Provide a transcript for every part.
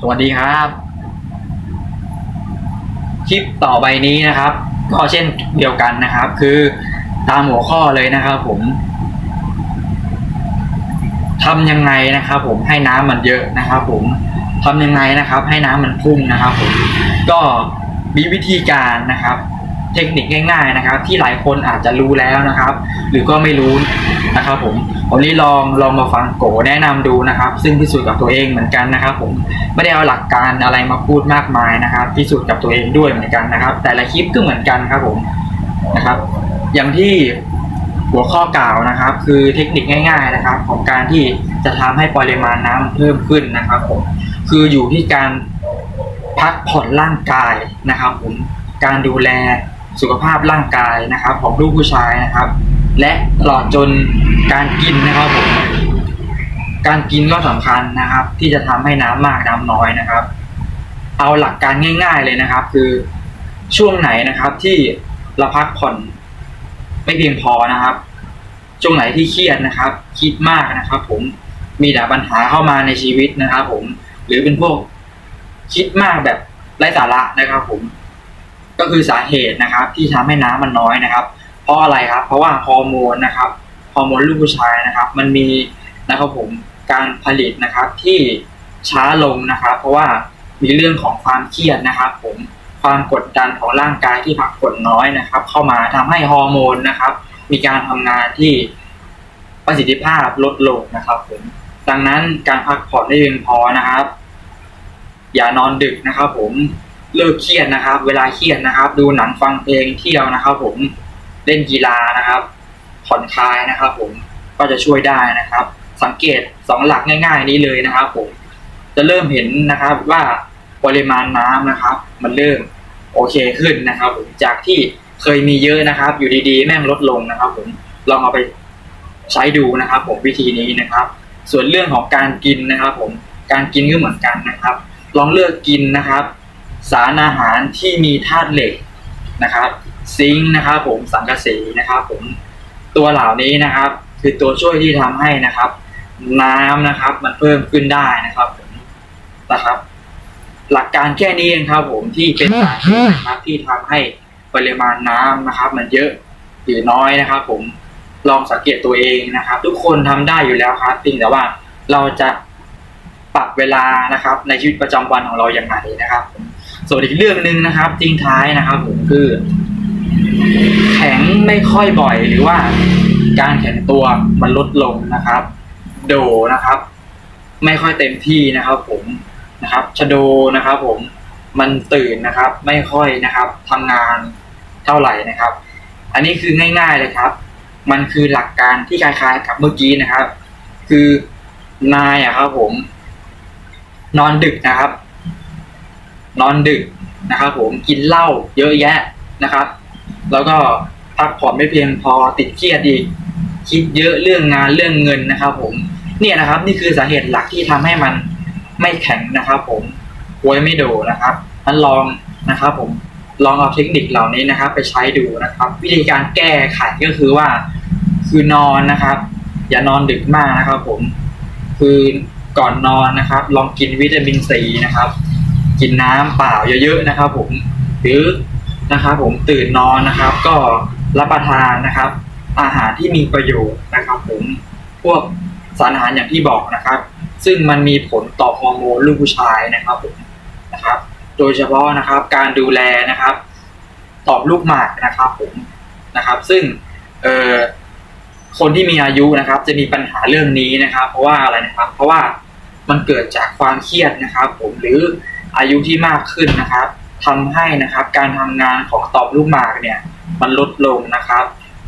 สวัสดีครับ คลิปต่อไปนี้นะครับ ก็เช่นเดียวกันนะครับ คือตามหัวข้อเลยนะครับ ผมทำยังไงนะครับ ผมให้น้ำมันเยอะนะครับ ผมทำยังไงนะครับ ให้น้ำมันพุ่งนะครับ ผมก็มีวิธีการนะครับ เทคนิคง่ายๆนะครับ ที่หลายคนอาจจะรู้แล้วนะครับ หรือก็ไม่รู้นะครับผมวันนี้ลองลองมาฟังโกแนะนำดูนะครับ ซึ่งพิสูจน์กับตัวเองเหมือนกันนะครับ ผมไม่ได้เอาหลักการอะไรมาพูดมากมายนะครับพิสูจน์กับตัวเองด้วยเหมือนกันนะครับ แต่ละคลิปก็เหมือนกันครับผมนะครับ อย่างที่หัวข้อกล่าวนะครับ คือเทคนิคง่าย ๆนะครับ ของการที่จะทำให้ปริมาณน้ำเพิ่มขึ้นนะครับผมคืออยู่ที่การพักผ่อนร่างกายนะครับผมการดูแล สุขภาพร่างกายนะครับ ของลูกผู้ชายนะครับ และตลอดจนการกินนะครับผมการกินก็สำคัญนะครับ ที่จะทำให้น้ำมากน้ำน้อยนะครับ เอาหลักการง่าย ๆเลยนะครับ คือช่วงไหนนะครับที่เราพักผ่อนไม่เพียงพอนะครับ ช่วงไหนที่เครียดนะครับ คิดมากนะครับ ผมมีแต่ปัญหาเข้ามาในชีวิตนะครับ ผมหรือเป็นพวกคิดมากแบบไร้สาระนะครับ ผม ก็คือสาเหตุนะครับ ที่ทำให้น้ำมันน้อยนะครับ เพราะอะไรครับ เพราะว่าฮอร์โมนนะครับฮอร์โมนลูกผู้ชายนะครับ มันมีนะครับผมการผลิตนะครับที่ช้าลงนะครับ เพราะว่ามีเรื่องของความเครียดนะครับ ผมความกดดันของร่างกายที่พักผ่อนน้อยนะครับ เข้ามาทำให้ฮอร์โมนนะครับ มีการทำงานที่ประสิทธิภาพลดลงนะครับ ผมดังนั้นการพักผ่อนได้เพียงพอนะครับ อย่านอนดึกนะครับ ผม เลิกเครียดนะครับ เวลาเครียดนะครับ ดูหนังฟังเพลงเที่ยวนะครับผมเล่นกีฬานะครับ ผ่อนคลายนะครับ ผมก็จะช่วยได้นะครับ สังเกตสองหลักง่าย ๆ นี้เลยนะครับ ผมจะเริ่มเห็นนะครับว่าปริมาณน้ำนะครับ มันเริ่มโอเคขึ้นนะครับ ผมจากที่เคยมีเยอะนะครับ อยู่ดีๆ แม่งลดลงนะครับ ผมลองเอาไปใช้ดูนะครับ ผมวิธีนี้นะครับ ส่วนเรื่องของการกินนะครับ ผมการกินก็เหมือนกันนะครับ ลองเลือกกินนะครับ สารอาหารที่มีธาตุเหล็กนะครับ ซิงค์นะครับ ผมสังกะสีนะครับ ผมตัวเหล่านี้นะครับ คือตัวช่วยที่ทำให้นะครับ น้ำนะครับ มันเพิ่มขึ้นได้นะครับผมนะครับ หลักการแค่นี้เองครับ ผมที่เป็นสาเหตุนะครับ ที่ทำให้ปริมาณน้ำนะครับ มันเยอะหรือน้อยนะครับ ผมลองสังเกตตัวเองนะครับ ทุกคนทำได้อยู่แล้วครับเพียงแต่ว่าเราจะปรับเวลานะครับ ในชีวิตประจำวันของเราอย่างไรนะครับผม ส่วนอีกเรื่องหนึ่งนะครับทิ้งท้ายนะครับผมคือ แข็งไม่ค่อยบ่อยหรือว่า การแข็งตัวมันลดลงนะครับ โดนะครับ ไม่ค่อยเต็มที่นะครับ ผมนะครับชะโดนะครับ ผมมันตื่นนะครับ ไม่ค่อยนะครับทำงานเท่าไหร่นะครับ อันนี้คือง่าย ๆเลยครับ มันคือหลักการที่คล้ายๆกับเมื่อกี้นะครับ คือนายอะครับ ผม นอนดึกนะครับ นอนดึกนะครับ ผมกินเหล้าเยอะแยะนะครับ แล้วก็พักผ่อนไม่เพียงพอติดเครียดอีกคิดเยอะเรื่องงานเรื่องเงินนะครับ ผมเนี่ยนะครับ นี่คือสาเหตุหลักที่ทำให้มันไม่แข็งนะครับ ผมป่วยไม่โดนะครับท่านลองนะครับ ผมลองเอาเทคนิคเหล่านี้นะครับ ไปใช้ดูนะครับ วิธีการแก้ไขก็คือว่า คือนอนนะครับ อย่านอนดึกมากนะครับ ผมคือก่อนนอนนะครับ ลองกินวิตามินซีนะครับ กินน้ำเปล่าเยอะๆนะครับ ผมหรือนะครับผมตื่นนอนนะครับ ก็รับประทานนะครับ อาหารที่มีประโยชน์นะครับ ผมพวกสารอาหารอย่างที่บอกนะครับ ซึ่งมันมีผลต่อฮอร์โมนลูกผู้ชายนะครับผมนะครับ โดยเฉพาะนะครับการดูแลนะครับตอบลูกหมากนะครับ ผมนะครับ ซึ่งเอ่อคนที่มีอายุนะครับ จะมีปัญหาเรื่องนี้นะครับ เพราะว่าอะไรนะครับ เพราะว่ามันเกิดจากความเครียดนะครับ ผมหรือ อายุที่มากขึ้นนะครับทำให้นะครับการทำงานของต่อมลูกหมากเนี่ยมันลดลงนะครับ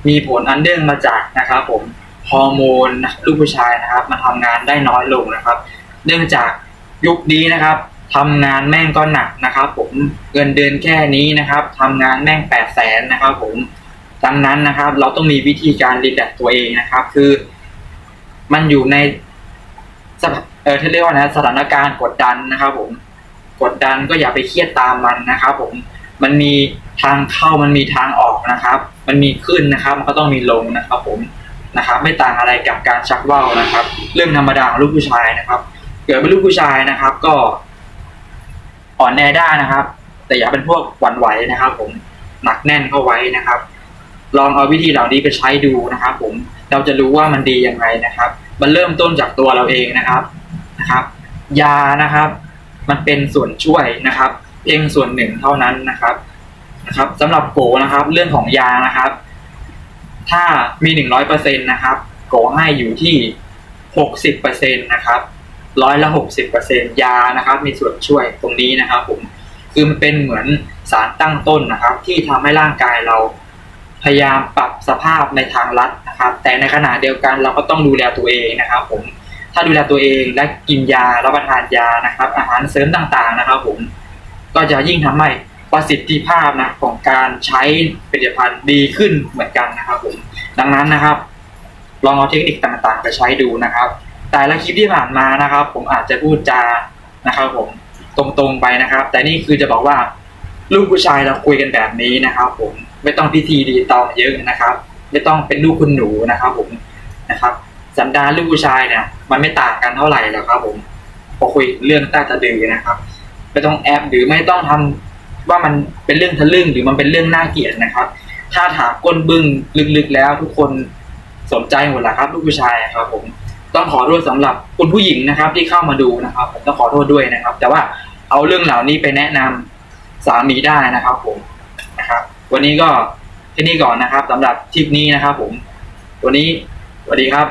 มีผลอันเนื่องมาจากนะครับ ผมฮอร์โมนลูกผู้ชายนะครับมันทำงานได้น้อยลงนะครับ เนื่องจากยุคนี้นะครับทำงานแม่งก็หนักนะครับ ผมเงินเดือนแค่นี้นะครับทำงานแม่งแปดแสนนะครับ ผมดังนั้นนะครับ เราต้องมีวิธีการรีแลกตัวเองนะครับ คือ มันอยู่ในเออที่เรียกว่านะสถานการณ์กดดันนะครับ ผม กดดันก็อย่าไปเครียดตามมันนะครับ ผมมันมีทางเข้ามันมีทางออกนะครับ มันมีขึ้นนะครับ มันก็ต้องมีลงนะครับ ผมนะครับ ไม่ต่างอะไรกับการชักว่าวนะครับ เรื่องธรรมดาของลูกผู้ชายนะครับ เกิดเป็นลูกผู้ชายนะครับ ก็อ่อนแอได้นะครับ แต่อย่าเป็นพวกหวั่นไหวนะครับ ผมหนักแน่นเข้าไว้นะครับ ลองเอาวิธีเหล่านี้ไปใช้ดูนะครับ ผมเราจะรู้ว่ามันดียังไงนะครับ มันเริ่มต้นจากตัวเราเองนะครับนะครับ ยานะครับ มันเป็นส่วนช่วยนะครับ เพียงส่วนหนึ่งเท่านั้นนะครับนะครับสำหรับโกนะครับ เรื่องของยานะครับ ถ้ามีหนึ่งร้อยเปอร์เซ็นตนะครับ โกให้อยู่ที่หกสิบเปอร์เซ็นตนะครับร้อยละหกสิบเปอร์เซ็นยานะครับ มีส่วนช่วยตรงนี้นะครับ ผมคือมันเป็นเหมือนสารตั้งต้นนะครับ ที่ทำให้ร่างกายเราพยายามปรับสภาพในทางลัดนะครับ แต่ในขณะเดียวกันเราก็ต้องดูแลตัวเองนะครับ ผม ถ้าดูแลตัวเองและกินยารับประทานยานะครับ อาหารเสริมต่างๆนะครับ ผม ก็จะยิ่งทำให้ประสิทธิภาพนะของการใช้ผลิตภัณฑ์ดีขึ้นเหมือนกันนะครับ ผม ดังนั้นนะครับ ลองเอาเทคนิคต่างๆ ไปใช้ดูนะครับ แต่ละคลิปที่ผ่านมานะครับ ผมอาจจะพูดจานะครับ ผมตรงๆไปนะครับ แต่นี่คือจะบอกว่าลูกผู้ชายเราคุยกันแบบนี้นะครับ ผมไม่ต้องพิธีดีตองเยอะนะครับ ไม่ต้องเป็นลูกคุณหนูนะครับ ผมนะครับ สันดานลูกผู้ชายเนี่ย มันไม่ต่างกันเท่าไหร่แล้วครับ ผม พอคุยเรื่องใต้ตะดือนะครับไม่ต้องแอบหรือไม่ต้องทำว่ามันเป็นเรื่องทะลึ่งหรือมันเป็นเรื่องน่าเกลียดนะครับ ถ้าถามก้นบึ้งลึกๆแล้วทุกคนสนใจหมดละครับ ลูกผู้ชายครับ ผมต้องขอโทษสำหรับคุณผู้หญิงนะครับ ที่เข้ามาดูนะครับ ผมต้องขอโทษด้วยนะครับ แต่ว่าเอาเรื่องเหล่านี้ไปแนะนำสามีได้นะครับ ผมนะครับ วันนี้ก็แค่นี้ก่อนนะครับสำหรับทริปนี้นะครับ ผม วันนี้สวัสดีครับ